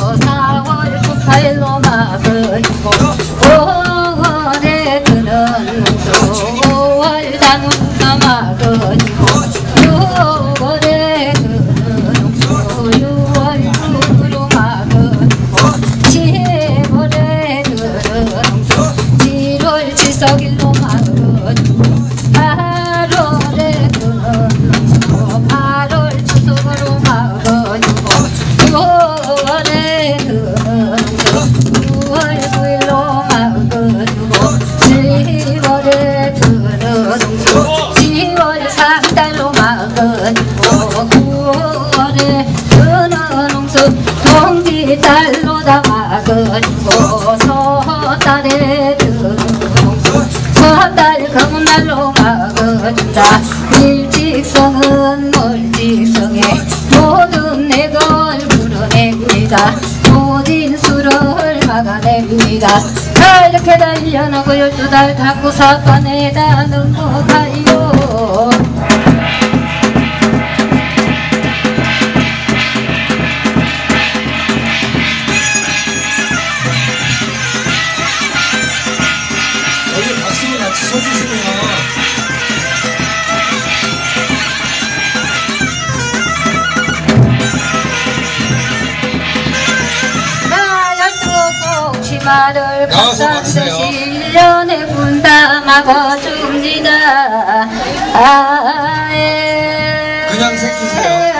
사월 구팔로 막을 고 오월에 그는 오월 장사 막을 고 유월에 그는 유월 구로 막을 고 칠월에 그는 칠월 칠석일로 막은 막으니고 9월에 그는 홍수 동지달로 다 막으니고 서달에 홍수 서달 금날로 막은다 일직성은 멀직성에 모든 내걸 부르냅니다. 모든 수를 막아냅니다. 이렇게 달려나고 열두 달 닫고 사판에다 넘어가요 같이 서주시고요. 말을 박상수 실련의 분담하고 줍니다 아, 예. 그냥 생기세요